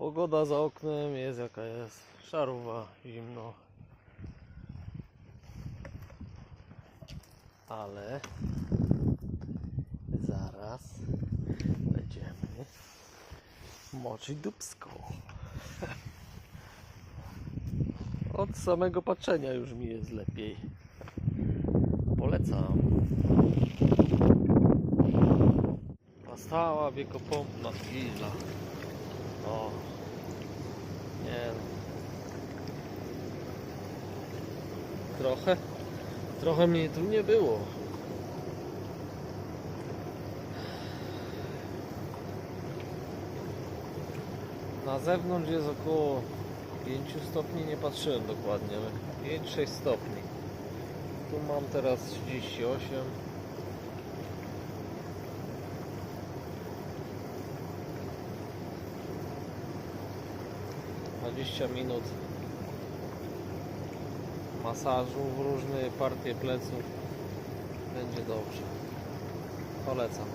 Pogoda za oknem jest jaka jest. Szarowa, zimno. Ale zaraz będziemy moczyć dubską. Od samego patrzenia już mi jest lepiej. Polecam. Ta stała wiekopomna chwila. Trochę. Trochę mnie tu nie było. Na zewnątrz jest około 5 stopni, nie patrzyłem dokładnie, ale 5-6 stopni. Tu mam teraz 38. Dwadzieścia minut masażu w różne partie pleców będzie dobrze. Polecam.